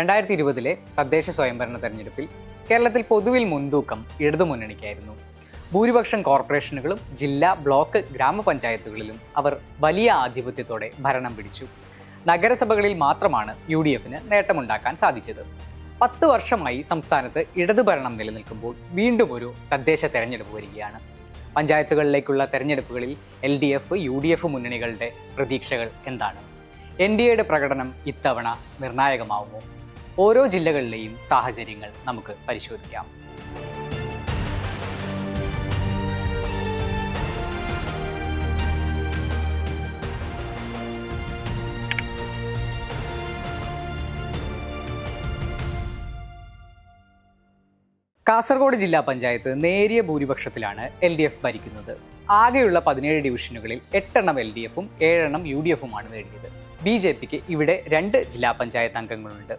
രണ്ടായിരത്തി ഇരുപതിലെ തദ്ദേശ സ്വയംഭരണ തെരഞ്ഞെടുപ്പിൽ കേരളത്തിൽ പൊതുവിൽ മുൻതൂക്കം ഇടതുമുന്നണിക്കായിരുന്നു. ഭൂരിപക്ഷം കോർപ്പറേഷനുകളും ജില്ലാ ബ്ലോക്ക് ഗ്രാമപഞ്ചായത്തുകളിലും അവർ വലിയ ആധിപത്യത്തോടെ ഭരണം പിടിച്ചു. നഗരസഭകളിൽ മാത്രമാണ് യു ഡി എഫിന് നേട്ടമുണ്ടാക്കാൻ സാധിച്ചത്. പത്ത് വർഷമായി സംസ്ഥാനത്ത് ഇടതു ഭരണം നിലനിൽക്കുമ്പോൾ വീണ്ടും ഒരു തദ്ദേശ തെരഞ്ഞെടുപ്പ് വരികയാണ്. പഞ്ചായത്തുകളിലേക്കുള്ള തെരഞ്ഞെടുപ്പുകളിൽ L D F U D F മുന്നണികളുടെ പ്രതീക്ഷകൾ എന്താണ്? എൻ ഡി എയുടെ പ്രകടനം ഇത്തവണ നിർണായകമാവുമോ? ഓരോ ജില്ലകളിലെയും സാഹചര്യങ്ങൾ നമുക്ക് പരിശോധിക്കാം. കാസർഗോഡ് ജില്ലാ പഞ്ചായത്ത് നേരിയ ഭൂരിപക്ഷത്തിലാണ് എൽ ഡി എഫ് ഭരിക്കുന്നത്. ആകെയുള്ള പതിനേഴ് ഡിവിഷനുകളിൽ എട്ടെണ്ണം എൽ ഡി എഫും ഏഴെണ്ണം യു ഡി എഫുമാണ് നേടിയത്. ബി ജെ പിക്ക് ഇവിടെ രണ്ട് ജില്ലാ പഞ്ചായത്ത് അംഗങ്ങളുണ്ട്.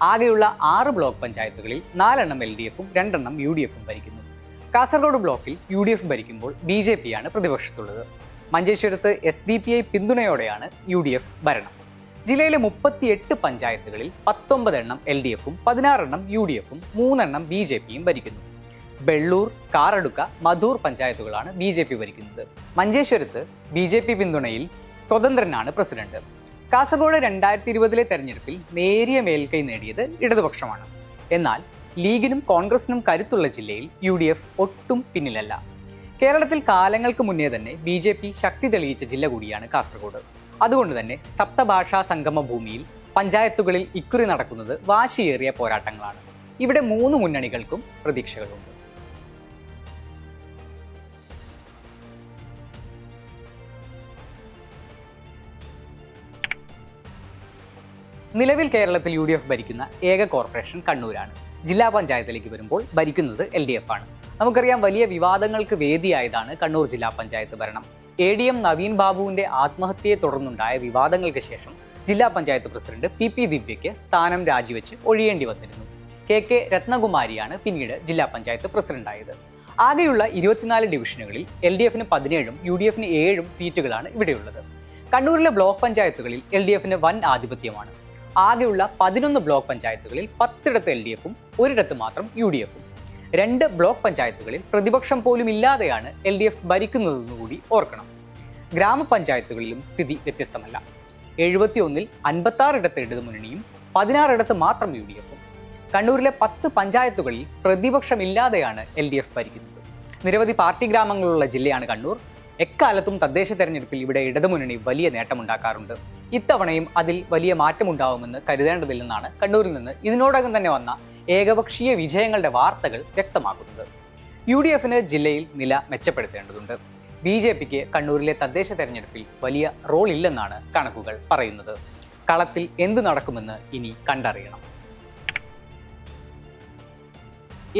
ആകെയുള്ള ആറ് ബ്ലോക്ക് പഞ്ചായത്തുകളിൽ നാലെണ്ണം എൽ ഡി എഫും രണ്ടെണ്ണം യു ഡി എഫും ഭരിക്കുന്നു. കാസർഗോഡ് ബ്ലോക്കിൽ യു ഡി എഫ് ഭരിക്കുമ്പോൾ ബി ജെ പിയാണ് പ്രതിപക്ഷത്തുള്ളത്. മഞ്ചേശ്വരത്ത് എസ് ഡി പി ഐ പിന്തുണയോടെയാണ് യു ഡി എഫ് ഭരണം. ജില്ലയിലെ മുപ്പത്തിയെട്ട് പഞ്ചായത്തുകളിൽ പത്തൊമ്പത് എണ്ണം എൽ ഡി എഫും പതിനാറെണ്ണം യു ഡി എഫും മൂന്നെണ്ണം ബി ജെ പിയും ഭരിക്കുന്നു. ബെള്ളൂർ കാറടുക്ക മധൂർ പഞ്ചായത്തുകളാണ് ബി ജെ പി ഭരിക്കുന്നത്. മഞ്ചേശ്വരത്ത് ബി ജെ പി പിന്തുണയിൽ സ്വതന്ത്രനാണ് പ്രസിഡന്റ്. കാസർഗോഡ് രണ്ടായിരത്തി ഇരുപതിലെ തെരഞ്ഞെടുപ്പിൽ നേരിയ മേൽക്കൈ നേടിയത് ഇടതുപക്ഷമാണ്. എന്നാൽ ലീഗിനും കോൺഗ്രസിനും കരുത്തുള്ള ജില്ലയിൽ യു ഡി എഫ് ഒട്ടും പിന്നിലല്ല. കേരളത്തിൽ കാലങ്ങൾക്ക് മുന്നേ തന്നെ ബി ജെ പി ശക്തി തെളിയിച്ച ജില്ല കൂടിയാണ് കാസർഗോഡ്. അതുകൊണ്ട് തന്നെ സപ്തഭാഷാ സംഗമ ഭൂമിയിൽ പഞ്ചായത്തുകളിൽ ഇക്കുറി നടക്കുന്നത് വാശിയേറിയ പോരാട്ടങ്ങളാണ്. ഇവിടെ മൂന്ന് മുന്നണികൾക്കും പ്രതീക്ഷകളുണ്ട്. നിലവിൽ കേരളത്തിൽ യു ഡി എഫ് ഭരിക്കുന്ന ഏക കോർപ്പറേഷൻ കണ്ണൂരാണ്. ജില്ലാ പഞ്ചായത്തിലേക്ക് വരുമ്പോൾ ഭരിക്കുന്നത് എൽ ഡി എഫ് ആണ്. നമുക്കറിയാം വലിയ വിവാദങ്ങൾക്ക് വേദിയായതാണ് കണ്ണൂർ ജില്ലാ പഞ്ചായത്ത് ഭരണം. എ ഡി എം നവീൻ ബാബുവിന്റെ ആത്മഹത്യയെ തുടർന്നുണ്ടായ വിവാദങ്ങൾക്ക് ശേഷം ജില്ലാ പഞ്ചായത്ത് പ്രസിഡന്റ് പി പി ദിവ്യയ്ക്ക് സ്ഥാനം രാജിവെച്ച് ഒഴിയേണ്ടി വന്നിരുന്നു. കെ കെ രത്നകുമാരിയാണ് പിന്നീട് ജില്ലാ പഞ്ചായത്ത് പ്രസിഡന്റായത്. ആകെയുള്ള ഇരുപത്തിനാല് ഡിവിഷനുകളിൽ എൽ ഡി എഫിന് പതിനേഴും യു ഡി എഫിന് ഏഴും സീറ്റുകളാണ് ഇവിടെയുള്ളത്. കണ്ണൂരിലെ ബ്ലോക്ക് പഞ്ചായത്തുകളിൽ എൽ ഡി എഫിന് വൻ ആധിപത്യമാണ്. ആകെയുള്ള പതിനൊന്ന് ബ്ലോക്ക് പഞ്ചായത്തുകളിൽ പത്തിടത്ത് എൽ ഡി എഫും ഒരിടത്ത് മാത്രം യു ഡി എഫും. രണ്ട് ബ്ലോക്ക് പഞ്ചായത്തുകളിൽ പ്രതിപക്ഷം പോലും ഇല്ലാതെയാണ് എൽ ഡി എഫ് ഭരിക്കുന്നതെന്ന് കൂടി ഓർക്കണം. ഗ്രാമപഞ്ചായത്തുകളിലും സ്ഥിതി വ്യത്യസ്തമല്ല. എഴുപത്തിയൊന്നിൽ അൻപത്തി ആറിടത്ത് ഇടതുമുന്നണിയും പതിനാറിടത്ത് മാത്രം യു ഡി എഫും. കണ്ണൂരിലെ പത്ത് പഞ്ചായത്തുകളിൽ പ്രതിപക്ഷമില്ലാതെയാണ് എൽ ഡി എഫ് ഭരിക്കുന്നത്. നിരവധി പാർട്ടി ഗ്രാമങ്ങളുള്ള ജില്ലയാണ് കണ്ണൂർ. എക്കാലത്തും തദ്ദേശ തെരഞ്ഞെടുപ്പിൽ ഇവിടെ ഇടതുമുന്നണി വലിയ നേട്ടമുണ്ടാക്കാറുണ്ട്. ഇത്തവണയും അതിൽ വലിയ മാറ്റമുണ്ടാവുമെന്ന് കരുതേണ്ടതില്ലെന്നാണ് കണ്ണൂരിൽ നിന്ന് ഇതിനോടകം തന്നെ വന്ന ഏകപക്ഷീയ വിജയങ്ങളുടെ വാർത്തകൾ വ്യക്തമാക്കുന്നത്. യു ഡി എഫിന് ജില്ലയിൽ നില മെച്ചപ്പെടുത്തേണ്ടതുണ്ട്. ബി ജെ പിക്ക് കണ്ണൂരിലെ തദ്ദേശ തെരഞ്ഞെടുപ്പിൽ വലിയ റോൾ ഇല്ലെന്നാണ് കണക്കുകൾ പറയുന്നത്. കളത്തിൽ എന്ത് നടക്കുമെന്ന് ഇനി കണ്ടറിയണം.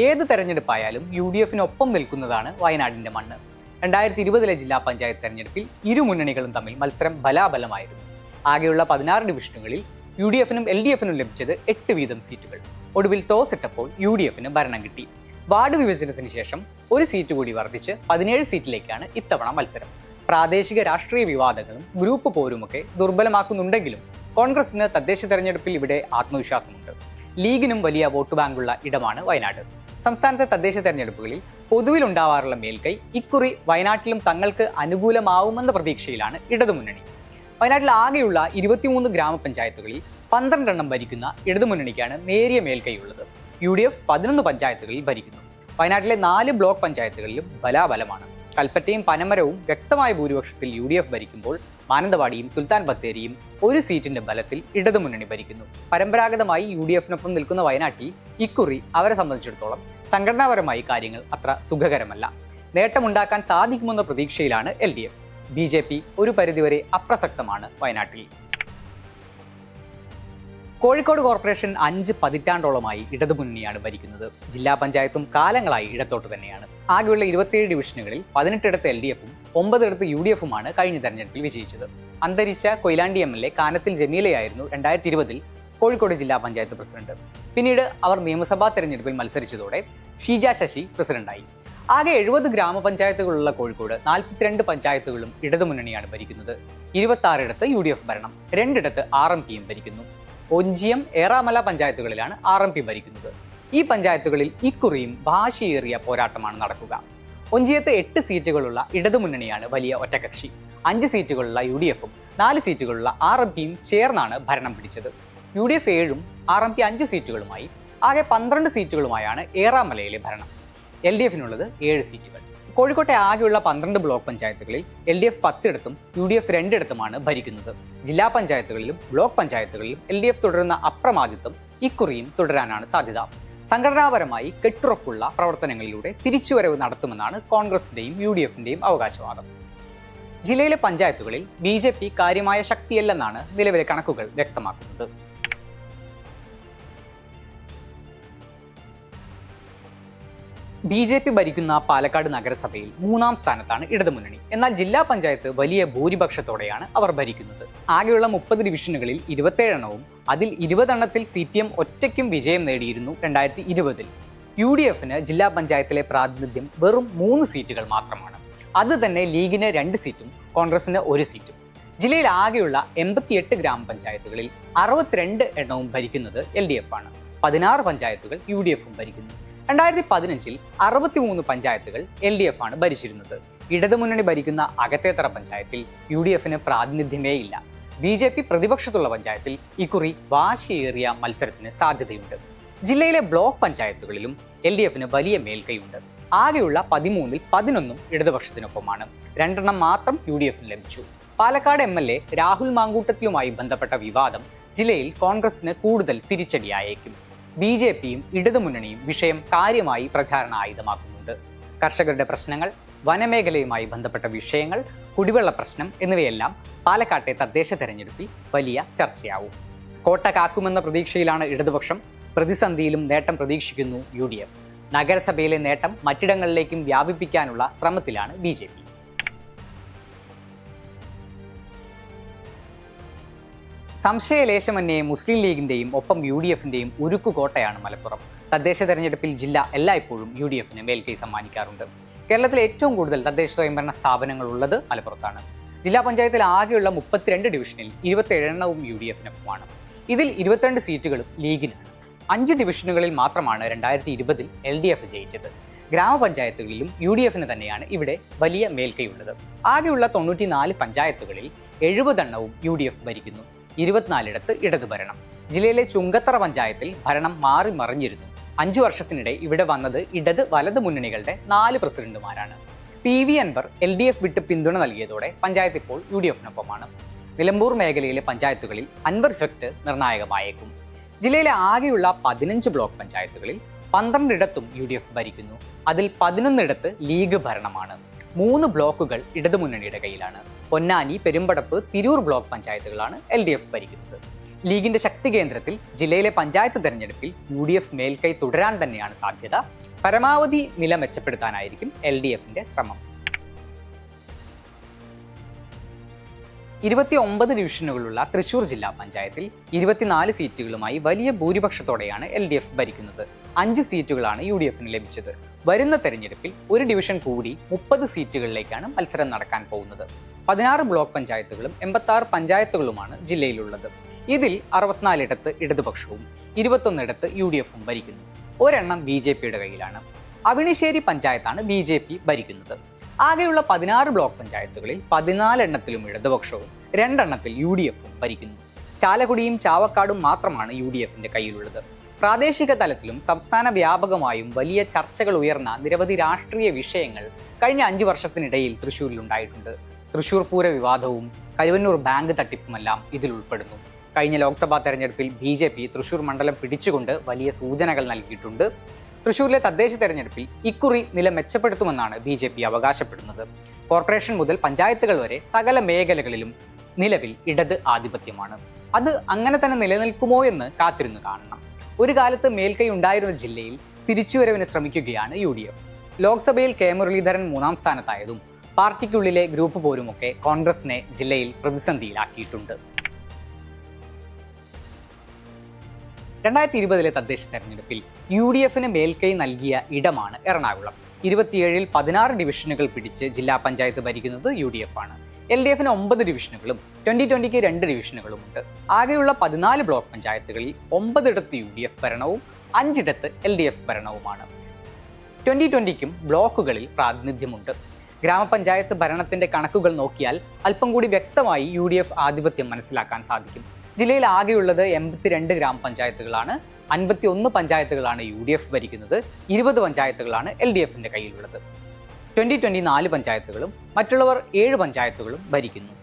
ഏത് തെരഞ്ഞെടുപ്പായാലും യു ഡി എഫിനൊപ്പം നിൽക്കുന്നതാണ് വയനാടിന്റെ മണ്ണ്. രണ്ടായിരത്തി ഇരുപതിലെ ജില്ലാ പഞ്ചായത്ത് തെരഞ്ഞെടുപ്പിൽ ഇരു മുന്നണികളും തമ്മിൽ മത്സരം ബലാബലമായിരുന്നു. ആകെയുള്ള പതിനാറ് ഡിവിഷനുകളിൽ യു ഡി എഫിനും എൽ ഡി എഫിനും ലഭിച്ചത് എട്ട് വീതം സീറ്റുകൾ. ഒടുവിൽ ടോസ് ഇട്ടപ്പോൾ യു ഡി എഫിന് ഭരണം കിട്ടി. വാർഡ് വിഭജനത്തിന് ശേഷം ഒരു സീറ്റ് കൂടി വർദ്ധിച്ച് പതിനേഴ് സീറ്റിലേക്കാണ് ഇത്തവണ മത്സരം. പ്രാദേശിക രാഷ്ട്രീയ വിവാദങ്ങളും ഗ്രൂപ്പ് പോരുമൊക്കെ ദുർബലമാക്കുന്നുണ്ടെങ്കിലും കോൺഗ്രസിന് തദ്ദേശ തെരഞ്ഞെടുപ്പിൽ ഇവിടെ ആത്മവിശ്വാസമുണ്ട്. ലീഗിനും വലിയ വോട്ട് ബാങ്കുള്ള ഇടമാണ് വയനാട്. സംസ്ഥാനത്തെ തദ്ദേശ തെരഞ്ഞെടുപ്പുകളിൽ പൊതുവിലുണ്ടാവാറുള്ള മേൽക്കൈ ഇക്കുറി വയനാട്ടിലും തങ്ങൾക്ക് അനുകൂലമാവുമെന്ന പ്രതീക്ഷയിലാണ് ഇടതുമുന്നണി. വയനാട്ടിൽ ആകെയുള്ള ഇരുപത്തിമൂന്ന് ഗ്രാമപഞ്ചായത്തുകളിൽ പന്ത്രണ്ടെണ്ണം ഭരിക്കുന്ന ഇടതുമുന്നണിക്കാണ് നേരിയ മേൽക്കൈയുള്ളത്. യു ഡി എഫ് പതിനൊന്ന് പഞ്ചായത്തുകളിൽ ഭരിക്കുന്നു. വയനാട്ടിലെ നാല് ബ്ലോക്ക് പഞ്ചായത്തുകളിലും ബലാബലമാണ്. കൽപ്പറ്റയും പനമരവും വ്യക്തമായ ഭൂരിപക്ഷത്തിൽ യു ഡി എഫ് ഭരിക്കുമ്പോൾ മാനന്തവാടിയും സുൽത്താൻ ബത്തേരിയും ഒരു സീറ്റിന്റെ ബലത്തിൽ ഇടതുമുന്നണി ഭരിക്കുന്നു. പരമ്പരാഗതമായി യു ഡി എഫിനൊപ്പം നിൽക്കുന്ന വയനാട്ടിൽ ഇക്കുറി അവരെ സംബന്ധിച്ചിടത്തോളം സംഘടനാപരമായി കാര്യങ്ങൾ അത്ര സുഖകരമല്ല. നേട്ടമുണ്ടാക്കാൻ സാധിക്കുമെന്ന പ്രതീക്ഷയിലാണ് L D F. B J P ഒരു പരിധിവരെ അപ്രസക്തമാണ് വയനാട്ടിൽ. കോഴിക്കോട് കോർപ്പറേഷൻ അഞ്ച് പതിറ്റാണ്ടോളമായി ഇടതുമുന്നണിയാണ് ഭരിക്കുന്നത്. ജില്ലാ പഞ്ചായത്തും കാലങ്ങളായി ഇടത്തോട്ട് തന്നെയാണ്. ആകെയുള്ള ഇരുപത്തിയേഴ് ഡിവിഷനുകളിൽ പതിനെട്ടിടത്ത് എൽ ഡി എഫും ഒമ്പതിടത്ത് യു ഡി എഫുമാണ് കഴിഞ്ഞ തെരഞ്ഞെടുപ്പിൽ വിജയിച്ചത്. അന്തരിച്ച Koyilandy M L A Kanathil ജമീലയായിരുന്നു രണ്ടായിരത്തി ഇരുപതിൽ കോഴിക്കോട് ജില്ലാ പഞ്ചായത്ത് പ്രസിഡന്റ്. പിന്നീട് അവർ നിയമസഭാ തെരഞ്ഞെടുപ്പിൽ മത്സരിച്ചതോടെ ഷീജ ശശി പ്രസിഡന്റായി. ആകെ എഴുപത് ഗ്രാമപഞ്ചായത്തുകളുള്ള കോഴിക്കോട് നാൽപ്പത്തിരണ്ട് പഞ്ചായത്തുകളും ഇടതുമുന്നണിയാണ് ഭരിക്കുന്നത്. ഇരുപത്തി ആറിടത്ത് യു ഡി എഫ് ഭരണം രണ്ടിടത്ത് ആർ എം പിയും ഭരിക്കുന്നു. ഒഞ്ചിയം ഏറാമല പഞ്ചായത്തുകളിലാണ് ആർ എം പി ഭരിക്കുന്നത്. ഈ പഞ്ചായത്തുകളിൽ ഇക്കുറിയും ഭാഷയേറിയ പോരാട്ടമാണ് നടക്കുക. ഒഞ്ചിയത്ത് എട്ട് സീറ്റുകളുള്ള ഇടതുമുന്നണിയാണ് വലിയ ഒറ്റകക്ഷി. അഞ്ച് സീറ്റുകളുള്ള യു ഡി എഫും നാല് സീറ്റുകളുള്ള ആർ എം പിയും ചേർന്നാണ് ഭരണം പിടിച്ചത്. യു ഡി എഫ് ഏഴും ആർ എം പി അഞ്ച് സീറ്റുകളുമായി ആകെ പന്ത്രണ്ട് സീറ്റുകളുമായാണ് ഏറാമലയിലെ ഭരണം. എൽ ഡി എഫിനുള്ളത് ഏഴ് സീറ്റുകൾ. കോഴിക്കോട്ടെ ആകെയുള്ള പന്ത്രണ്ട് ബ്ലോക്ക് പഞ്ചായത്തുകളിൽ എൽ ഡി എഫ് പത്തിടത്തും യു ഡി എഫ് രണ്ടിടത്തുമാണ് ഭരിക്കുന്നത്. ജില്ലാ പഞ്ചായത്തുകളിലും ബ്ലോക്ക് പഞ്ചായത്തുകളിലും എൽ ഡി എഫ് തുടരുന്ന അപ്രമാദിത്വം ഇക്കുറിയും തുടരാനാണ് സാധ്യത. സംഘടനാപരമായി കെട്ടുറപ്പുള്ള പ്രവർത്തനങ്ങളിലൂടെ തിരിച്ചുവരവ് നടത്തുമെന്നാണ് കോൺഗ്രസിന്റെയും യു ഡി എഫിന്റെയും അവകാശവാദം. ജില്ലയിലെ പഞ്ചായത്തുകളിൽ ബി ജെ പി കാര്യമായ ശക്തിയല്ലെന്നാണ് നിലവിലെ കണക്കുകൾ വ്യക്തമാക്കുന്നത്. ബി ജെ പി ഭരിക്കുന്ന പാലക്കാട് നഗരസഭയിൽ മൂന്നാം സ്ഥാനത്താണ് ഇടതുമുന്നണി. എന്നാൽ ജില്ലാ പഞ്ചായത്ത് വലിയ ഭൂരിപക്ഷത്തോടെയാണ് അവർ ഭരിക്കുന്നത്. ആകെയുള്ള മുപ്പത് ഡിവിഷനുകളിൽ ഇരുപത്തേഴെണ്ണവും അതിൽ ഇരുപതെണ്ണത്തിൽ സി പി എം ഒറ്റയ്ക്കും വിജയം നേടിയിരുന്നു രണ്ടായിരത്തി ഇരുപതിൽ. യു ഡി എഫിന് ജില്ലാ പഞ്ചായത്തിലെ പ്രാതിനിധ്യം വെറും മൂന്ന് സീറ്റുകൾ മാത്രമാണ്. അത് തന്നെ ലീഗിന് രണ്ട് സീറ്റും കോൺഗ്രസിന് ഒരു സീറ്റും. ജില്ലയിൽ ആകെയുള്ള എൺപത്തിയെട്ട് ഗ്രാമപഞ്ചായത്തുകളിൽ അറുപത്തിരണ്ട് എണ്ണവും ഭരിക്കുന്നത് എൽ ഡി എഫ് ആണ്. പതിനാറ് പഞ്ചായത്തുകൾ യു ഡി എഫും ഭരിക്കുന്നു. രണ്ടായിരത്തി പതിനഞ്ചിൽ അറുപത്തിമൂന്ന് പഞ്ചായത്തുകൾ എൽ ഡി എഫ് ആണ് ഭരിച്ചിരുന്നത്. ഇടതുമുന്നണി ഭരിക്കുന്ന അകത്തേത്തറ പഞ്ചായത്തിൽ യു ഡി എഫിന് പ്രാതിനിധ്യമേ ഇല്ല. ബി ജെ പി പ്രതിപക്ഷത്തുള്ള പഞ്ചായത്തിൽ ഇക്കുറി വാശിയേറിയ മത്സരത്തിന് സാധ്യതയുണ്ട്. ജില്ലയിലെ ബ്ലോക്ക് പഞ്ചായത്തുകളിലും എൽ ഡി എഫിന് വലിയ മേൽക്കൈയുണ്ട്. ആകെയുള്ള പതിമൂന്നിൽ പതിനൊന്നും ഇടതുപക്ഷത്തിനൊപ്പമാണ്. രണ്ടെണ്ണം മാത്രം യു ഡി എഫിന് ലഭിച്ചു. Palakkad M L A Rahul മാങ്കൂട്ടത്തിലുമായി ബന്ധപ്പെട്ട വിവാദം ജില്ലയിൽ കോൺഗ്രസിന് കൂടുതൽ തിരിച്ചടിയായേക്കും. ബി ജെ പിയും ഇടതുമുന്നണിയും വിഷയം കാര്യമായി പ്രചാരണ ആയുധമാക്കുന്നുണ്ട് കർഷകരുടെ പ്രശ്നങ്ങൾ വനമേഖലയുമായി ബന്ധപ്പെട്ട വിഷയങ്ങൾ കുടിവെള്ള പ്രശ്നം എന്നിവയെല്ലാം പാലക്കാട്ടെ തദ്ദേശ തെരഞ്ഞെടുപ്പിൽ വലിയ ചർച്ചയാവും. കോട്ട കാക്കുമെന്ന പ്രതീക്ഷയിലാണ് ഇടതുപക്ഷം. പ്രതിസന്ധിയിലും നേട്ടം പ്രതീക്ഷിക്കുന്നു യു നഗരസഭയിലെ നേട്ടം മറ്റിടങ്ങളിലേക്കും വ്യാപിപ്പിക്കാനുള്ള ശ്രമത്തിലാണ് ബി സംശയലേശമന്യേ മുസ്ലിം ലീഗിന്റെയും ഒപ്പം യു ഡി എഫിന്റെയും ഉരുക്കുകോട്ടയാണ് മലപ്പുറം. തദ്ദേശ തെരഞ്ഞെടുപ്പിൽ ജില്ല എല്ലായ്പ്പോഴും യു ഡി എഫിന് മേൽക്കൈ സമ്മാനിക്കാറുണ്ട്. കേരളത്തിലെ ഏറ്റവും കൂടുതൽ തദ്ദേശ സ്വയംഭരണ സ്ഥാപനങ്ങൾ ഉള്ളത് മലപ്പുറത്താണ്. ജില്ലാ പഞ്ചായത്തിൽ ആകെയുള്ള മുപ്പത്തിരണ്ട് ഡിവിഷനിൽ ഇരുപത്തിയേഴെണ്ണവും യു ഡി എഫിനൊപ്പമാണ് ഇതിൽ ഇരുപത്തിരണ്ട് സീറ്റുകളും ലീഗിനാണ്. അഞ്ച് ഡിവിഷനുകളിൽ മാത്രമാണ് രണ്ടായിരത്തി ഇരുപതിൽ എൽ ഡി എഫ് ജയിച്ചത്. ഗ്രാമപഞ്ചായത്തുകളിലും യു ഡി എഫിന് തന്നെയാണ് ഇവിടെ വലിയ മേൽക്കൈയുള്ളത് ആകെയുള്ള തൊണ്ണൂറ്റിനാല് പഞ്ചായത്തുകളിൽ എഴുപതെണ്ണവും യു ഡി എഫ് ഭരിക്കുന്നു. ഇരുപത്തിനാലിടത്ത് ഇടതു ഭരണം. ജില്ലയിലെ ചുങ്കത്തറ പഞ്ചായത്തിൽ ഭരണം മാറി മറിഞ്ഞിരുന്നു. അഞ്ചു വർഷത്തിനിടെ ഇവിടെ വന്നത് ഇടത് വലത് മുന്നണികളുടെ നാല് പ്രസിഡന്റുമാരാണ്. P V Anvar L D F വിട്ട് പിന്തുണ നൽകിയതോടെ പഞ്ചായത്ത് ഇപ്പോൾ യു ഡി എഫിനൊപ്പമാണ്. നിലമ്പൂർ മേഖലയിലെ പഞ്ചായത്തുകളിൽ അൻവർ ഇഫക്റ്റ് നിർണായകമായേക്കും. ജില്ലയിലെ ആകെയുള്ള പതിനഞ്ച് ബ്ലോക്ക് പഞ്ചായത്തുകളിൽ പന്ത്രണ്ടിടത്തും യു ഡി എഫ് ഭരിക്കുന്നു. അതിൽ പതിനൊന്നിടത്ത് ലീഗ് ഭരണമാണ്. മൂന്ന് ബ്ലോക്കുകൾ ഇടതുമുന്നണിയുടെ കയ്യിലാണ്. പൊന്നാനി പെരുമ്പടപ്പ് തിരൂർ ബ്ലോക്ക് പഞ്ചായത്തുകളാണ് എൽ ഡി എഫ് ഭരിക്കുന്നത്. ലീഗിന്റെ ശക്തി കേന്ദ്രത്തിൽ ജില്ലയിലെ പഞ്ചായത്ത് തെരഞ്ഞെടുപ്പിൽ യു ഡി എഫ് മേൽക്കൈ തുടരാൻ തന്നെയാണ് സാധ്യത. പരമാവധി നില മെച്ചപ്പെടുത്താനായിരിക്കും എൽ ഡി എഫിന്റെ ശ്രമം. ഇരുപത്തി ഒമ്പത് ഡിവിഷനുകളുള്ള തൃശൂർ ജില്ലാ പഞ്ചായത്തിൽ ഇരുപത്തിനാല് സീറ്റുകളുമായി വലിയ ഭൂരിപക്ഷത്തോടെയാണ് എൽ ഡി എഫ് ഭരിക്കുന്നത്. അഞ്ച് സീറ്റുകളാണ് യു ഡി എഫിന് ലഭിച്ചത്. വരുന്ന തെരഞ്ഞെടുപ്പിൽ ഒരു ഡിവിഷൻ കൂടി മുപ്പത് സീറ്റുകളിലേക്കാണ് മത്സരം നടക്കാൻ പോകുന്നത്. പതിനാറ് ബ്ലോക്ക് പഞ്ചായത്തുകളും എൺപത്തി ആറ് പഞ്ചായത്തുകളുമാണ് ജില്ലയിലുള്ളത്. ഇതിൽ അറുപത്തിനാലിടത്ത് ഇടതുപക്ഷവും ഇരുപത്തൊന്നിടത്ത് യു ഡി എഫും ഭരിക്കുന്നു. ഒരെണ്ണം ബി ജെ പിയുടെ കയ്യിലാണ്. അവിണിശ്ശേരി പഞ്ചായത്താണ് ബി ജെ പി ഭരിക്കുന്നത്. ആകെയുള്ള പതിനാറ് ബ്ലോക്ക് പഞ്ചായത്തുകളിൽ പതിനാലെണ്ണത്തിലും ഇടതുപക്ഷവും രണ്ടെണ്ണത്തിൽ യു ഡി എഫും ഭരിക്കുന്നു. ചാലക്കുടിയും ചാവക്കാടും മാത്രമാണ് യു ഡി എഫിന്റെ കയ്യിലുള്ളത്. പ്രാദേശിക തലത്തിലും സംസ്ഥാന വ്യാപകമായും വലിയ ചർച്ചകൾ ഉയർന്ന നിരവധി രാഷ്ട്രീയ വിഷയങ്ങൾ കഴിഞ്ഞ അഞ്ചു വർഷത്തിനിടയിൽ തൃശ്ശൂരിൽ തൃശ്ശൂർ പൂര വിവാദവും കരുവന്നൂർ ബാങ്ക് തട്ടിപ്പുമെല്ലാം ഇതിൽ ഉൾപ്പെടുന്നു കഴിഞ്ഞ ലോക്സഭാ തെരഞ്ഞെടുപ്പിൽ ബി ജെ പി തൃശൂർ മണ്ഡലം പിടിച്ചുകൊണ്ട് വലിയ സൂചനകൾ നൽകിയിട്ടുണ്ട്. തൃശൂരിലെ തദ്ദേശ തെരഞ്ഞെടുപ്പിൽ ഇക്കുറി നില മെച്ചപ്പെടുത്തുമെന്നാണ് ബി ജെ പി അവകാശപ്പെടുന്നത്. കോർപ്പറേഷൻ മുതൽ പഞ്ചായത്തുകൾ വരെ സകല മേഖലകളിലും നിലവിൽ ഇടത് ആധിപത്യമാണ്. അത് അങ്ങനെ തന്നെ നിലനിൽക്കുമോ എന്ന് കാത്തിരുന്നു കാണണം. ഒരു കാലത്ത് മേൽക്കൈ ഉണ്ടായിരുന്ന ജില്ലയിൽ തിരിച്ചുവരവിന് ശ്രമിക്കുകയാണ് യു ഡി എഫ്. ലോക്സഭയിൽ കെ മുരളീധരൻ മൂന്നാം സ്ഥാനത്തായതും പാർട്ടിക്കുള്ളിലെ ഗ്രൂപ്പ് പോരുമൊക്കെ കോൺഗ്രസിനെ ജില്ലയിൽ പ്രതിസന്ധിയിലാക്കിയിട്ടുണ്ട്. രണ്ടായിരത്തി ഇരുപതിലെ തദ്ദേശ തെരഞ്ഞെടുപ്പിൽ യു ഡി എഫിന് മേൽക്കൈ നൽകിയ ഇടമാണ് എറണാകുളം. ഇരുപത്തിയേഴിൽ പതിനാറ് ഡിവിഷനുകൾ പിടിച്ച് ജില്ലാ പഞ്ചായത്ത് ഭരിക്കുന്നത് യു ഡി എഫ് ആണ്. എൽ ഡി എഫിന് ഒമ്പത് ഡിവിഷനുകളും ട്വന്റി ട്വന്റിക്ക് രണ്ട് ഡിവിഷനുകളുമുണ്ട്. ആകെയുള്ള പതിനാല് ബ്ലോക്ക് പഞ്ചായത്തുകളിൽ ഒമ്പതിടത്ത് യു ഡി എഫ് ഭരണവും അഞ്ചിടത്ത് എൽ ഡി എഫ് ഭരണവുമാണ്. ട്വന്റി ട്വന്റിക്കും ബ്ലോക്കുകളിൽ പ്രാതിനിധ്യമുണ്ട്. ഗ്രാമപഞ്ചായത്ത് ഭരണത്തിന്റെ കണക്കുകൾ നോക്കിയാൽ അല്പം കൂടി വ്യക്തമായി യു ഡി എഫ് ആധിപത്യം മനസ്സിലാക്കാൻ സാധിക്കും. ജില്ലയിൽ ആകെയുള്ളത് എൺപത്തിരണ്ട് ഗ്രാമപഞ്ചായത്തുകളാണ്. അൻപത്തി ഒന്ന് പഞ്ചായത്തുകളാണ് യു ഡി എഫ് ഭരിക്കുന്നത്. ഇരുപത് പഞ്ചായത്തുകളാണ് എൽ ഡി എഫിന്റെ കയ്യിലുള്ളത്. ട്വന്റി ട്വന്റി നാല് പഞ്ചായത്തുകളും മറ്റുള്ളവർ ഏഴ് പഞ്ചായത്തുകളും ഭരിക്കുന്നു.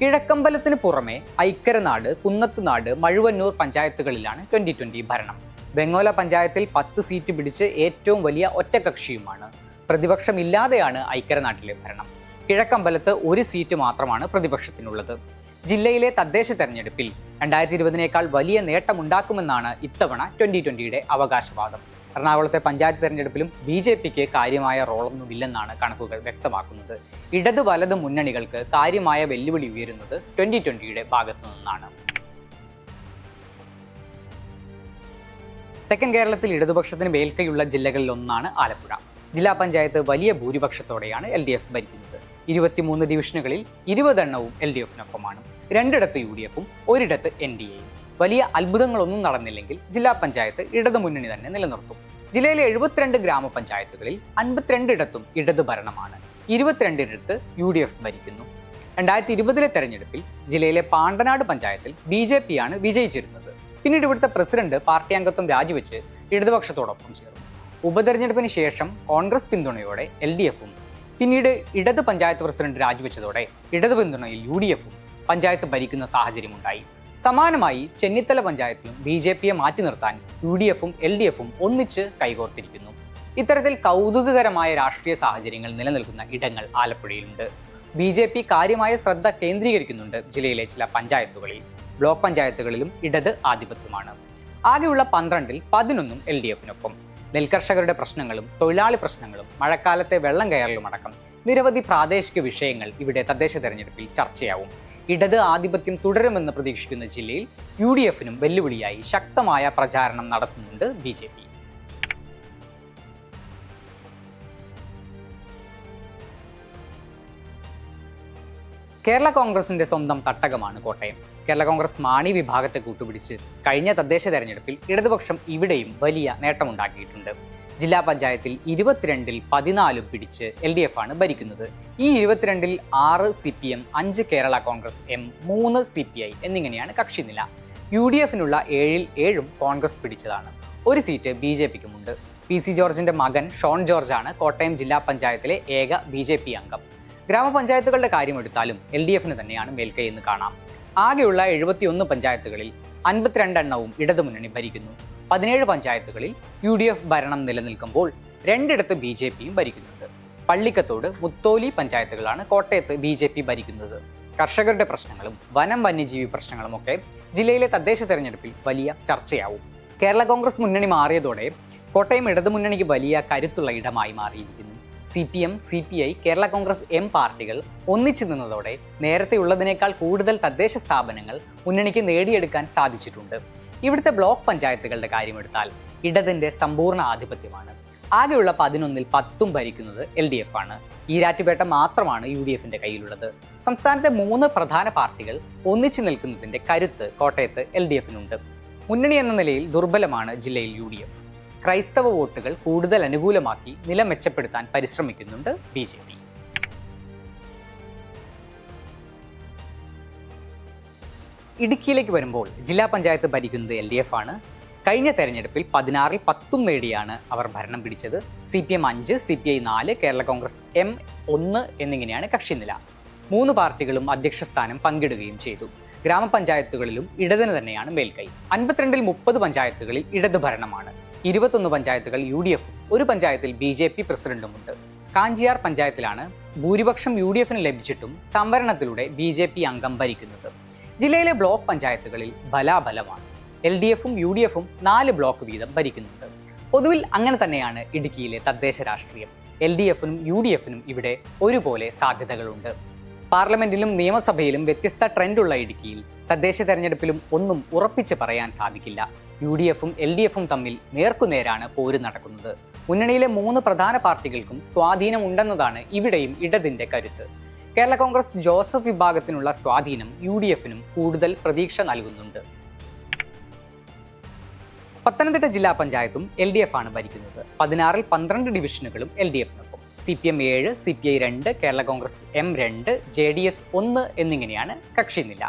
കിഴക്കമ്പലത്തിന് പുറമെ ഐക്കരനാട് കുന്നത്തുനാട് മഴുവന്നൂർ പഞ്ചായത്തുകളിലാണ് ട്വന്റി ട്വന്റി ഭരണം. ബംഗോല പഞ്ചായത്തിൽ പത്ത് സീറ്റ് പിടിച്ച് ഏറ്റവും വലിയ ഒറ്റകക്ഷിയുമാണ് പ്രതിപക്ഷമില്ലാതെയാണ് ഐക്യരനാട്ടിലെ ഭരണം. കിഴക്കമ്പലത്ത് ഒരു സീറ്റ് മാത്രമാണ് പ്രതിപക്ഷത്തിനുള്ളത്. ജില്ലയിലെ തദ്ദേശ തെരഞ്ഞെടുപ്പിൽ രണ്ടായിരത്തി ഇരുപതിനേക്കാൾ വലിയ നേട്ടമുണ്ടാക്കുമെന്നാണ് ഇത്തവണ ട്വന്റി ട്വന്റിയുടെ അവകാശവാദം. എറണാകുളത്തെ പഞ്ചായത്ത് തെരഞ്ഞെടുപ്പിലും ബി ജെ പിക്ക് കാര്യമായ റോളൊന്നുമില്ലെന്നാണ് കണക്കുകൾ വ്യക്തമാക്കുന്നത്. ഇടത് വലത് മുന്നണികൾക്ക് കാര്യമായ വെല്ലുവിളി ഉയരുന്നത് ട്വന്റി ട്വന്റിയുടെ ഭാഗത്തു നിന്നാണ്. തെക്കൻ കേരളത്തിൽ ഇടതുപക്ഷത്തിന് മേൽക്കൈയുള്ള ജില്ലകളിലൊന്നാണ് ആലപ്പുഴ. ജില്ലാ പഞ്ചായത്ത് വലിയ ഭൂരിപക്ഷത്തോടെയാണ് എൽ ഡി എഫ് ഭരിക്കുന്നത്. ഇരുപത്തിമൂന്ന് ഡിവിഷനുകളിൽ ഇരുപതെണ്ണവും എൽ ഡി എഫിനൊപ്പമാണ്. രണ്ടിടത്ത് യു ഡി എഫും ഒരിടത്ത് എൻ ഡി എയും. വലിയ അത്ഭുതങ്ങളൊന്നും നടന്നില്ലെങ്കിൽ ജില്ലാ പഞ്ചായത്ത് ഇടതു മുന്നണി തന്നെ നിലനിർത്തും. ജില്ലയിലെ എഴുപത്തിരണ്ട് ഗ്രാമപഞ്ചായത്തുകളിൽ അൻപത്തിരണ്ടിടത്തും ഇടത് ഭരണമാണ് ഇരുപത്തിരണ്ടിടത്ത് യു ഡി എഫ് ഭരിക്കുന്നു. രണ്ടായിരത്തി ഇരുപതിലെ തെരഞ്ഞെടുപ്പിൽ ജില്ലയിലെ പാണ്ടനാട് പഞ്ചായത്തിൽ ബി ജെ പിയാണ് വിജയിച്ചിരുന്നത്. പിന്നീട് ഇവിടുത്തെ പ്രസിഡന്റ് പാർട്ടി അംഗത്വം രാജിവെച്ച് ഇടതുപക്ഷത്തോടൊപ്പം ചേർന്നു. ഉപതെരഞ്ഞെടുപ്പിന് ശേഷം കോൺഗ്രസ് പിന്തുണയോടെ എൽ ഡി എഫും പിന്നീട് ഇടത് പഞ്ചായത്ത് പ്രസിഡന്റ് രാജിവെച്ചതോടെ ഇടത് പിന്തുണയിൽ യു ഡി എഫും പഞ്ചായത്ത് ഭരിക്കുന്ന സാഹചര്യമുണ്ടായി. സമാനമായി ചെന്നിത്തല പഞ്ചായത്തിലും ബി ജെ പിയെ മാറ്റി നിർത്താൻ യു ഡി എഫും എൽ ഡി എഫും ഒന്നിച്ച് കൈകോർത്തിരിക്കുന്നു. ഇത്തരത്തിൽ കൗതുകകരമായ രാഷ്ട്രീയ സാഹചര്യങ്ങൾ നിലനിൽക്കുന്ന ഇടങ്ങൾ ആലപ്പുഴയിലുണ്ട്. ബി ജെ പി കാര്യമായ ശ്രദ്ധ കേന്ദ്രീകരിക്കുന്നുണ്ട് ജില്ലയിലെ ചില പഞ്ചായത്തുകളിൽ. ബ്ലോക്ക് പഞ്ചായത്തുകളിലും ഇടത് ആധിപത്യമാണ്. ആകെയുള്ള പന്ത്രണ്ടിൽ പതിനൊന്നും എൽ ഡി എഫിനൊപ്പം. നെൽകർഷകരുടെ പ്രശ്നങ്ങളും തൊഴിലാളി പ്രശ്നങ്ങളും മഴക്കാലത്തെ വെള്ളം കയറലും അടക്കം നിരവധി പ്രാദേശിക വിഷയങ്ങൾ ഇവിടെ തദ്ദേശ തെരഞ്ഞെടുപ്പിൽ ചർച്ചയാവും. ഇടത് ആധിപത്യം തുടരുമെന്ന് പ്രതീക്ഷിക്കുന്ന ജില്ലയിൽ യു ഡി എഫിനും വെല്ലുവിളിയായി ശക്തമായ പ്രചാരണം നടത്തുന്നുണ്ട് ബി ജെ പി. കേരള കോൺഗ്രസിന്റെ സ്വന്തം തട്ടകമാണ് കോട്ടയം. കേരള കോൺഗ്രസ് മാണി വിഭാഗത്തെ കൂട്ടുപിടിച്ച് കഴിഞ്ഞ തദ്ദേശ തെരഞ്ഞെടുപ്പിൽ ഇടതുപക്ഷം ഇവിടെയും വലിയ നേട്ടമുണ്ടാക്കിയിട്ടുണ്ട്. ജില്ലാ പഞ്ചായത്തിൽ ഇരുപത്തിരണ്ടിൽ പതിനാലും പിടിച്ച് എൽ ഡി എഫ് ആണ് ഭരിക്കുന്നത്. ഈ ഇരുപത്തിരണ്ടിൽ ആറ് സി പി എം അഞ്ച് കേരള കോൺഗ്രസ് എം മൂന്ന് സി പി ഐ എന്നിങ്ങനെയാണ് കക്ഷിനില യു ഡി എഫിനുള്ള ഏഴിൽ ഏഴും കോൺഗ്രസ് പിടിച്ചതാണ്. ഒരു സീറ്റ് ബി ജെ പിക്കുമുണ്ട്. പി സി ജോർജിന്റെ മകൻ ഷോൺ ജോർജാണ് കോട്ടയം ജില്ലാ പഞ്ചായത്തിലെ ഏക ബി ജെ പി അംഗം. ഗ്രാമപഞ്ചായത്തുകളുടെ കാര്യമെടുത്താലും എൽ ഡി എഫിന് തന്നെയാണ് മേൽക്കൈ എന്ന് കാണാം. ആകെയുള്ള എഴുപത്തിയൊന്ന് പഞ്ചായത്തുകളിൽ അൻപത്തിരണ്ടെണ്ണവും ഇടതുമുന്നണി ഭരിക്കുന്നു. പതിനേഴ് പഞ്ചായത്തുകളിൽ യു ഡി എഫ് ഭരണം നിലനിൽക്കുമ്പോൾ രണ്ടിടത്ത് ബി ജെ പിയും ഭരിക്കുന്നുണ്ട്. പള്ളിക്കത്തോട് മുത്തോലി പഞ്ചായത്തുകളാണ് കോട്ടയത്ത് ബി ജെ പി ഭരിക്കുന്നത്. കർഷകരുടെ പ്രശ്നങ്ങളും വനം വന്യജീവി പ്രശ്നങ്ങളുമൊക്കെ ജില്ലയിലെ തദ്ദേശ തെരഞ്ഞെടുപ്പിൽ വലിയ ചർച്ചയാവും. കേരള കോൺഗ്രസ് മുന്നണി മാറിയതോടെ കോട്ടയം ഇടതുമുന്നണിക്ക് വലിയ കരുത്തുള്ള ഇടമായി മാറിയിരിക്കുന്നു. C P M C P I Kerala Congress M പാർട്ടികൾ ഒന്നിച്ചു നിന്നതോടെ നേരത്തെ ഉള്ളതിനേക്കാൾ കൂടുതൽ തദ്ദേശ സ്ഥാപനങ്ങൾ മുന്നണിക്ക് നേടിയെടുക്കാൻ സാധിച്ചിട്ടുണ്ട്. ഇവിടുത്തെ ബ്ലോക്ക് പഞ്ചായത്തുകളുടെ കാര്യമെടുത്താൽ ഇടതിന്റെ സമ്പൂർണ ആധിപത്യമാണ്. ആകെയുള്ള പതിനൊന്നിൽ പത്തും ഭരിക്കുന്നത് എൽ ഡി എഫ് ആണ്. ഈരാറ്റുപേട്ട മാത്രമാണ് യു ഡി എഫിന്റെ കയ്യിലുള്ളത്. സംസ്ഥാനത്തെ മൂന്ന് പ്രധാന പാർട്ടികൾ ഒന്നിച്ചു നിൽക്കുന്നതിന്റെ കരുത്ത് കോട്ടയത്ത് എൽ ഡി എഫിനുണ്ട്. മുന്നണി എന്ന നിലയിൽ ദുർബലമാണ് ജില്ലയിൽ യു ഡി എഫ്. ക്രൈസ്തവ വോട്ടുകൾ കൂടുതൽ അനുകൂലമാക്കി നില മെച്ചപ്പെടുത്താൻ പരിശ്രമിക്കുന്നുണ്ട് ബി ജെ പി. ഇടുക്കിയിലേക്ക് വരുമ്പോൾ ജില്ലാ പഞ്ചായത്ത് ഭരിക്കുന്നത് എൽ ഡി എഫ് ആണ്. കഴിഞ്ഞ തെരഞ്ഞെടുപ്പിൽ പതിനാറിൽ പത്തും നേടിയാണ് അവർ ഭരണം പിടിച്ചത്. സി പി എം അഞ്ച് സി പി ഐ നാല് കേരള കോൺഗ്രസ് എം ഒന്ന് എന്നിങ്ങനെയാണ് കക്ഷിനില മൂന്ന് പാർട്ടികളും അധ്യക്ഷ സ്ഥാനം പങ്കിടുകയും ചെയ്തു. ഗ്രാമപഞ്ചായത്തുകളിലും ഇടതിന് തന്നെയാണ് മേൽക്കൈ. അൻപത്തിരണ്ടിൽ മുപ്പത് പഞ്ചായത്തുകളിൽ ഇടത് ഭരണമാണ്. ഇരുപത്തൊന്ന് പഞ്ചായത്തുകൾ യു ഡി എഫും ഒരു പഞ്ചായത്തിൽ ബി ജെ പി പ്രസിഡന്റുമുണ്ട്. കാഞ്ചിയാർ പഞ്ചായത്തിലാണ് ഭൂരിപക്ഷം യു ഡി എഫിന് ലഭിച്ചിട്ടും സംവരണത്തിലൂടെ ബി ജെ പി അംഗം ഭരിക്കുന്നത്. ജില്ലയിലെ ബ്ലോക്ക് പഞ്ചായത്തുകളിൽ ബലാബലമാണ്. എൽ ഡി എഫും യു ഡി എഫും നാല് ബ്ലോക്ക് വീതം ഭരിക്കുന്നുണ്ട്. പൊതുവിൽ അങ്ങനെ തന്നെയാണ് ഇടുക്കിയിലെ തദ്ദേശ രാഷ്ട്രീയം. എൽ ഡി എഫിനും യു ഡി എഫിനും ഇവിടെ ഒരുപോലെ സാധ്യതകളുണ്ട്. പാർലമെന്റിലും നിയമസഭയിലും വ്യത്യസ്ത ട്രെൻഡുള്ള ഇടുക്കിയിൽ തദ്ദേശ തെരഞ്ഞെടുപ്പിലും ഒന്നും ഉറപ്പിച്ച് പറയാൻ സാധിക്കില്ല. യു ഡി എഫും എൽ ഡി എഫും തമ്മിൽ നേർക്കുനേരാണ് പോര് നടക്കുന്നത്. മുന്നണിയിലെ മൂന്ന് പ്രധാന പാർട്ടികൾക്കും സ്വാധീനം ഉണ്ടെന്നതാണ് ഇവിടെയും ഇടതിന്റെ കരുത്ത്. കേരള കോൺഗ്രസ് ജോസഫ് വിഭാഗത്തിനുള്ള സ്വാധീനം യു ഡി എഫിനും കൂടുതൽ പ്രതീക്ഷ നൽകുന്നുണ്ട്. പത്തനംതിട്ട ജില്ലാ പഞ്ചായത്തും എൽ ഡി എഫ് ആണ് ഭരിക്കുന്നത്. പതിനാറിൽ പന്ത്രണ്ട് ഡിവിഷനുകളും എൽ ഡി എഫിനൊപ്പം സി പി എം ഏഴ് സി പി ഐ രണ്ട് കേരള കോൺഗ്രസ് എം രണ്ട് ജെ ഡി എസ് ഒന്ന് എന്നിങ്ങനെയാണ് കക്ഷിനില.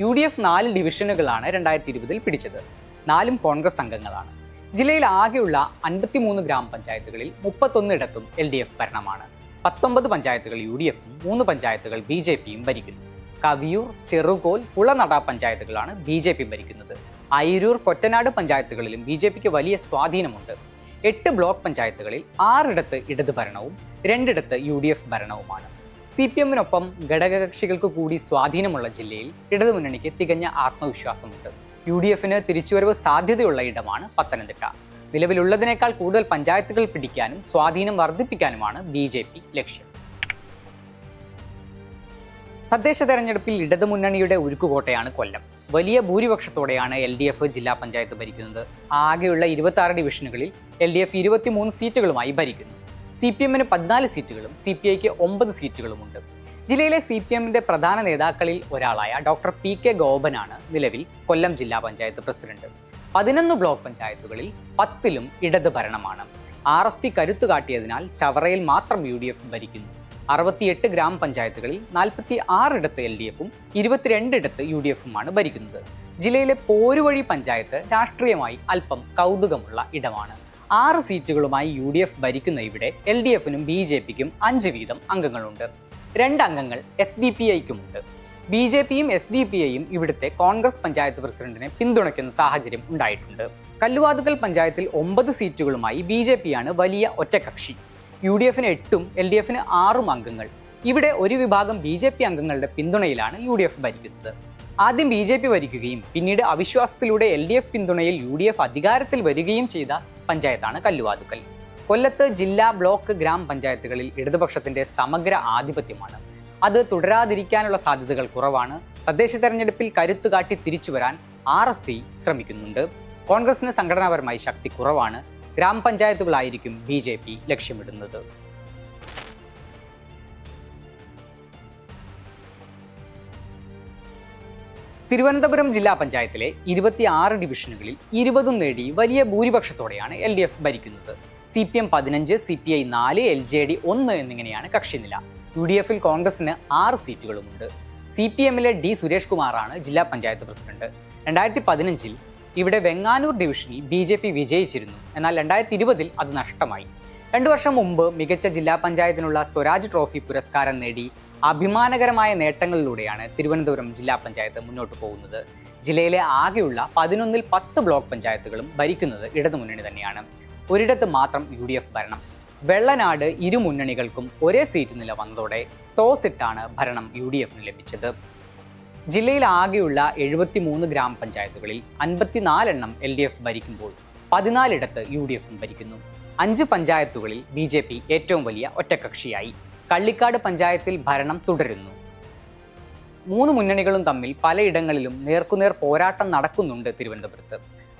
യു ഡി എഫ് നാല് ഡിവിഷനുകളാണ് രണ്ടായിരത്തി ഇരുപതിൽ പിടിച്ചത്. നാലും കോൺഗ്രസ് അംഗങ്ങളാണ്. ജില്ലയിൽ ആകെയുള്ള അൻപത്തിമൂന്ന് ഗ്രാമപഞ്ചായത്തുകളിൽ മുപ്പത്തൊന്നിടത്തും എൽ ഡി എഫ് ഭരണമാണ്. പത്തൊമ്പത് പഞ്ചായത്തുകൾ യു ഡി എഫും മൂന്ന് പഞ്ചായത്തുകൾ ബി ജെ പിയും ഭരിക്കുന്നു. കവിയൂർ ചെറുകോൽ പുളനട പഞ്ചായത്തുകളാണ് ബി ജെ പി ഭരിക്കുന്നത്. അയിരൂർ കൊറ്റനാട് പഞ്ചായത്തുകളിലും ബി ജെ പിക്ക് വലിയ സ്വാധീനമുണ്ട്. എട്ട് ബ്ലോക്ക് പഞ്ചായത്തുകളിൽ ആറിടത്ത് ഇടത് ഭരണവും രണ്ടിടത്ത് യു ഡി എഫ് ഭരണവുമാണ്. സി പി എമ്മിനൊപ്പം ഘടകകക്ഷികൾക്ക് കൂടി സ്വാധീനമുള്ള ജില്ലയിൽ ഇടതുമുന്നണിക്ക് തികഞ്ഞ ആത്മവിശ്വാസമുണ്ട്. യു ഡി എഫിന് തിരിച്ചുവരവ് സാധ്യതയുള്ള ഇടമാണ് പത്തനംതിട്ട. നിലവിലുള്ളതിനേക്കാൾ കൂടുതൽ പഞ്ചായത്തുകൾ പിടിക്കാനും സ്വാധീനം വർദ്ധിപ്പിക്കാനുമാണ് ബി ജെ പി ലക്ഷ്യം. തദ്ദേശ തെരഞ്ഞെടുപ്പിൽ ഇടതുമുന്നണിയുടെ ഉരുക്കുകോട്ടയാണ് കൊല്ലം. വലിയ ഭൂരിപക്ഷത്തോടെയാണ് എൽ ഡി എഫ് ജില്ലാ പഞ്ചായത്ത് ഭരിക്കുന്നത്. ആകെയുള്ള ഇരുപത്തി ഡിവിഷനുകളിൽ എൽ ഡി എഫ് ഇരുപത്തിമൂന്ന് സീറ്റുകളുമായി ഭരിക്കുന്നു. സി പി എമ്മിന് പതിനാല് സീറ്റുകളും സി പി ഐക്ക് ഒമ്പത് സീറ്റുകളുമുണ്ട്. ജില്ലയിലെ സി പി എമ്മിന്റെ പ്രധാന നേതാക്കളിൽ ഒരാളായ ഡോക്ടർ പി കെ ഗോപനാണ് നിലവിൽ കൊല്ലം ജില്ലാ പഞ്ചായത്ത് പ്രസിഡന്റ്. പതിനൊന്ന് ബ്ലോക്ക് പഞ്ചായത്തുകളിൽ പത്തിലും ഇടത് ഭരണമാണ്. ആർ എസ് പി കരുത്തു കാട്ടിയതിനാൽ ചവറയിൽ മാത്രം യു ഡി എഫ് ഭരിക്കുന്നു. അറുപത്തിയെട്ട് ഗ്രാമപഞ്ചായത്തുകളിൽ നാൽപ്പത്തി ആറിടത്ത് എൽ ഡി എഫും ഇരുപത്തിരണ്ടിടത്ത് യു ഡി എഫുമാണ് ഭരിക്കുന്നത്. ജില്ലയിലെ പോരുവഴി പഞ്ചായത്ത് രാഷ്ട്രീയമായി അല്പം കൗതുകമുള്ള ഇടമാണ്. ആറ് സീറ്റുകളുമായി യു ഡി എഫ് ഭരിക്കുന്ന ഇവിടെ എൽ ഡി എഫിനും ബി ജെ പിക്കും അഞ്ച് വീതം അംഗങ്ങളുണ്ട്. രണ്ട് അംഗങ്ങൾ എസ് ഡി പി ഐക്കുമുണ്ട്. ബി ജെ പിയും എസ് ഡി പി ഐയും ഇവിടുത്തെ കോൺഗ്രസ് പഞ്ചായത്ത് പ്രസിഡന്റിനെ പിന്തുണയ്ക്കുന്ന സാഹചര്യം ഉണ്ടായിട്ടുണ്ട്. കല്ലുവാതുക്കൽ പഞ്ചായത്തിൽ ഒമ്പത് സീറ്റുകളുമായി ബി ജെ പിയാണ് വലിയ ഒറ്റകക്ഷി. യു ഡി എഫിന് എട്ടും എൽ ഡി എഫിന് ആറും അംഗങ്ങൾ. ഇവിടെ ഒരു വിഭാഗം ബി ജെ പി അംഗങ്ങളുടെ പിന്തുണയിലാണ് യു ഡി എഫ് ഭരിക്കുന്നത്. ആദ്യം ബി ജെ പി ഭരിക്കുകയും പിന്നീട് അവിശ്വാസത്തിലൂടെ എൽ ഡി എഫ് പിന്തുണയിൽ യു ഡി എഫ് അധികാരത്തിൽ വരികയും ചെയ്ത പഞ്ചായത്താണ് കല്ലുവാതുക്കൽ. കൊല്ലത്ത് ജില്ലാ ബ്ലോക്ക് ഗ്രാമപഞ്ചായത്തുകളിൽ ഇടതുപക്ഷത്തിന്റെ സമഗ്ര ആധിപത്യമാണ്. അത് തുടരാതിരിക്കാനുള്ള സാധ്യതകൾ കുറവാണ്. തദ്ദേശ തെരഞ്ഞെടുപ്പിൽ കരുത്തു കാട്ടി തിരിച്ചു വരാൻ ആർ എസ് പി ശ്രമിക്കുന്നുണ്ട്. കോൺഗ്രസിന് സംഘടനാപരമായി ശക്തി കുറവാണ്. ഗ്രാമപഞ്ചായത്തുകളായിരിക്കും ബി ജെ പി ലക്ഷ്യമിടുന്നത്. തിരുവനന്തപുരം ജില്ലാ പഞ്ചായത്തിലെ ഇരുപത്തിയാറ് ഡിവിഷനുകളിൽ ഇരുപതും നേടി വലിയ ഭൂരിപക്ഷത്തോടെയാണ് എൽ ഡി എഫ് ഭരിക്കുന്നത്. സി പി എം പതിനഞ്ച് സി പി ഐ നാല് എൽ ജെ ഡി ഒന്ന് എന്നിങ്ങനെയാണ് കക്ഷിനില യു ഡി എഫിൽ കോൺഗ്രസിന് ആറ് സീറ്റുകളുമുണ്ട്. സി പി എമ്മിലെ ഡി സുരേഷ് കുമാറാണ് ജില്ലാ പഞ്ചായത്ത് പ്രസിഡന്റ്. രണ്ടായിരത്തി പതിനഞ്ചിൽ ഇവിടെ വെങ്ങാനൂർ ഡിവിഷനിൽ ബി ജെ പി വിജയിച്ചിരുന്നു. എന്നാൽ രണ്ടായിരത്തി ഇരുപതിൽ അത് നഷ്ടമായി. രണ്ടു വർഷം മുമ്പ് മികച്ച ജില്ലാ പഞ്ചായത്തിനുള്ള സ്വരാജ് ട്രോഫി പുരസ്കാരം നേടി അഭിമാനകരമായ നേട്ടങ്ങളിലൂടെയാണ് തിരുവനന്തപുരം ജില്ലാ പഞ്ചായത്ത് മുന്നോട്ട് പോകുന്നത്. ജില്ലയിലെ ആകെയുള്ള പതിനൊന്നിൽ പത്ത് ബ്ലോക്ക് പഞ്ചായത്തുകളും ഭരിക്കുന്നത് ഇടതുമുന്നണി തന്നെയാണ്. ഒരിടത്ത് മാത്രം യു ഡി എഫ് ഭരണം. വെള്ളനാട് ഇരു മുന്നണികൾക്കും ഒരേ സീറ്റ് നില വന്നതോടെ ടോസ് ഇട്ടാണ് ഭരണം യു ഡി എഫിന് ലഭിച്ചത്. ജില്ലയിൽ ആകെയുള്ള എഴുപത്തിമൂന്ന് ഗ്രാമപഞ്ചായത്തുകളിൽ അൻപത്തിനാലെണ്ണം എൽ ഡി എഫ് ഭരിക്കുമ്പോൾ പതിനാലിടത്ത് യു ഡി എഫും ഭരിക്കുന്നു. അഞ്ച് പഞ്ചായത്തുകളിൽ ബി ജെ പി ഏറ്റവും വലിയ ഒറ്റക്കക്ഷിയായി. കള്ളിക്കാട് പഞ്ചായത്തിൽ ഭരണം തുടരുന്നു. മൂന്ന് മുന്നണികളും തമ്മിൽ പലയിടങ്ങളിലും നേർക്കുനേർ പോരാട്ടം നടക്കുന്നുണ്ട് തിരുവനന്തപുരത്ത്.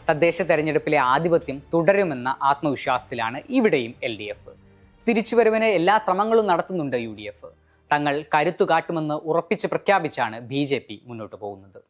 തദ്ദേശ തെരഞ്ഞെടുപ്പിലെ ആധിപത്യം തുടരുമെന്ന ആത്മവിശ്വാസത്തിലാണ് ഇവിടെയും എൽ ഡി എഫ്. തിരിച്ചുവരവിന് എല്ലാ ശ്രമങ്ങളും നടത്തുന്നുണ്ട് യു ഡി എഫ്. തങ്ങൾ കരുത്തു കാട്ടുമെന്ന് ഉറപ്പിച്ച് പ്രഖ്യാപിച്ചാണ് ബി ജെ പി മുന്നോട്ട് പോകുന്നത്.